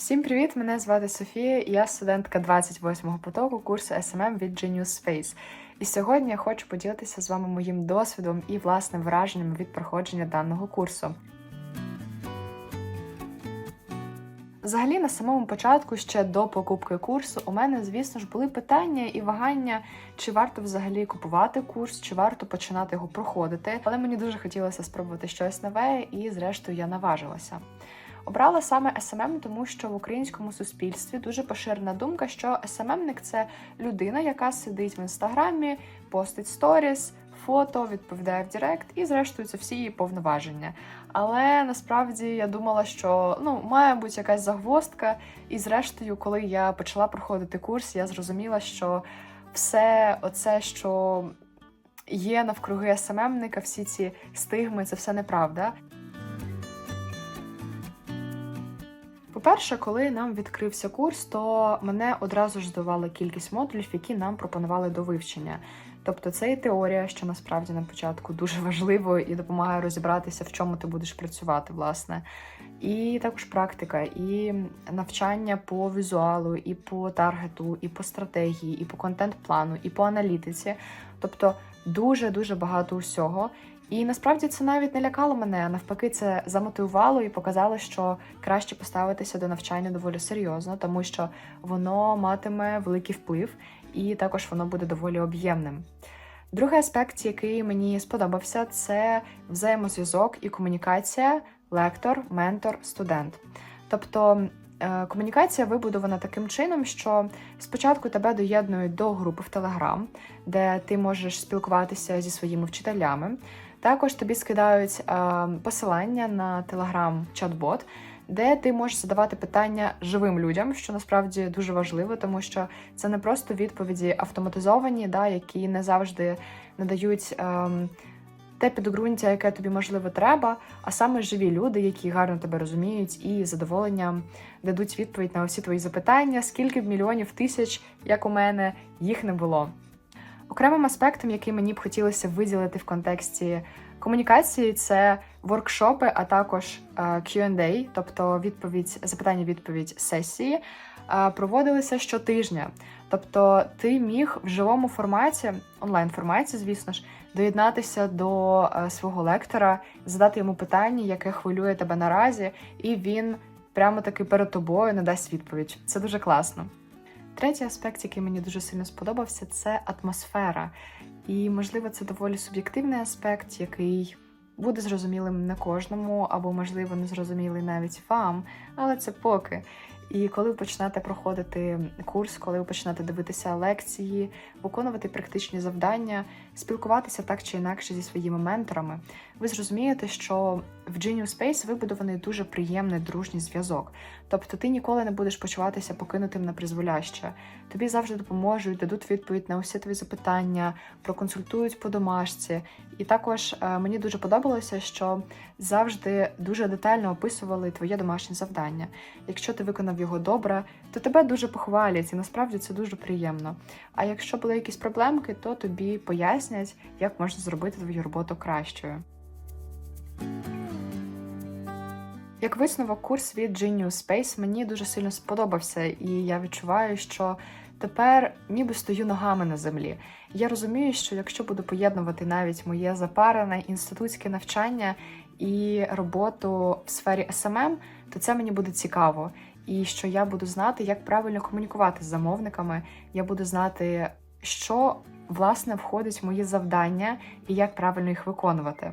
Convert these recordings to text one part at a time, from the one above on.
Всім привіт! Мене звати Софія, і я студентка 28-го потоку курсу SMM від Genius Space. І сьогодні я хочу поділитися з вами моїм досвідом і власним враженням від проходження даного курсу. Взагалі, на самому початку, ще до покупки курсу, у мене, звісно ж, були питання і вагання, чи варто взагалі купувати курс, чи варто починати його проходити. Але мені дуже хотілося спробувати щось нове, і зрештою я наважилася. Обрала саме SMM, тому що в українському суспільстві дуже поширена думка, що SMM-ник – це людина, яка сидить в інстаграмі, постить сторіс, фото, відповідає в Директ, і зрештою це всі її повноваження. Але насправді я думала, що ну має бути якась загвоздка. І зрештою, коли я почала проходити курс, я зрозуміла, що все оце, що є навкруги СММника, всі ці стигми, це все неправда. По-перше, коли нам відкрився курс, то мене одразу ж здавала кількість модулів, які нам пропонували до вивчення. Тобто це і теорія, що насправді на початку дуже важливо і допомагає розібратися, в чому ти будеш працювати, власне. І також практика, і навчання по візуалу, і по таргету, і по стратегії, і по контент-плану, і по аналітиці. Тобто дуже-дуже багато усього. І насправді це навіть не лякало мене, а навпаки, це замотивувало і показало, що краще поставитися до навчання доволі серйозно, тому що воно матиме великий вплив, і також воно буде доволі об'ємним. Другий аспект, який мені сподобався, це взаємозв'язок і комунікація лектор, ментор, студент. Тобто е, комунікація вибудована таким чином, що спочатку тебе доєднують до групи в Телеграм, де ти можеш спілкуватися зі своїми вчителями. Також тобі скидають е, посилання на телеграм-чат-бот, де ти можеш задавати питання живим людям, що насправді дуже важливо, тому що це не просто відповіді автоматизовані, да, які не завжди надають. Е, те підґрунтя, яке тобі можливо треба, а саме живі люди, які гарно тебе розуміють, і з задоволенням дадуть відповідь на усі твої запитання, скільки б мільйонів тисяч, як у мене, їх не було. Окремим аспектом, який мені б хотілося виділити в контексті комунікації, це воркшопи, а також е, Q&A, тобто відповідь, запитання-відповідь сесії, е, проводилися щотижня. Тобто, ти міг в живому форматі, онлайн форматі, звісно ж, доєднатися до е, свого лектора, задати йому питання, яке хвилює тебе наразі, і він прямо таки перед тобою надасть відповідь. Це дуже класно. Третій аспект, який мені дуже сильно сподобався, це атмосфера. І, можливо, це доволі суб'єктивний аспект, який буде зрозумілим не кожному, або, можливо, не зрозумілий навіть вам, але це поки. І коли ви почнете проходити курс, коли ви почнете дивитися лекції, виконувати практичні завдання, спілкуватися так чи інакше зі своїми менторами, ви зрозумієте, що в Genius Space вибудований дуже приємний дружній зв'язок. Тобто ти ніколи не будеш почуватися покинутим на призволяще. Тобі завжди допоможуть, дадуть відповідь на усі твої запитання, проконсультують по домашці. І також е, мені дуже подобалося, що завжди дуже детально описували твоє домашнє завдання. Якщо ти виконав його добре, то тебе дуже похвалять, і насправді це дуже приємно. А якщо були якісь проблемки, то тобі пояснять, як можна зробити твою роботу кращою. Як висновок, курс від Genius Space мені дуже сильно сподобався, і я відчуваю, що тепер ніби стою ногами на землі. Я розумію, що якщо буду поєднувати навіть моє запарене інститутське навчання і роботу в сфері SMM, то це мені буде цікаво. І що я буду знати, як правильно комунікувати з замовниками, я буду знати, що власне входить в мої завдання і як правильно їх виконувати.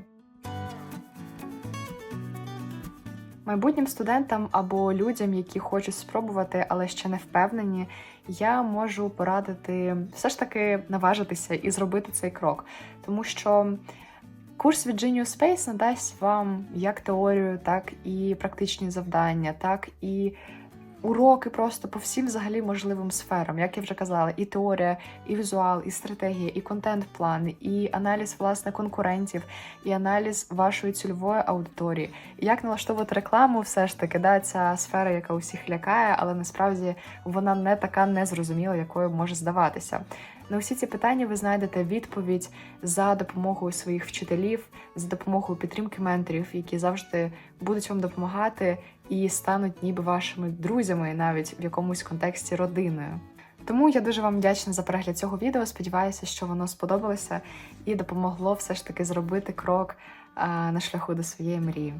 Майбутнім студентам або людям, які хочуть спробувати, але ще не впевнені, я можу порадити все ж таки наважитися і зробити цей крок, тому що курс від Genius Space надасть вам як теорію, так і практичні завдання, так і уроки просто по всім взагалі можливим сферам, як я вже казала, і теорія, і візуал, і стратегія, і контент-план, і аналіз власне конкурентів, і аналіз вашої цільової аудиторії. І як налаштовувати рекламу, все ж таки, да, ця сфера, яка усіх лякає, але насправді вона не така незрозуміла, якою може здаватися. На усі ці питання ви знайдете відповідь за допомогою своїх вчителів, за допомогою підтримки менторів, які завжди будуть вам допомагати і стануть ніби вашими друзями, навіть в якомусь контексті родиною. Тому я дуже вам вдячна за перегляд цього відео. Сподіваюся, що воно сподобалося і допомогло все ж таки зробити крок на шляху до своєї мрії.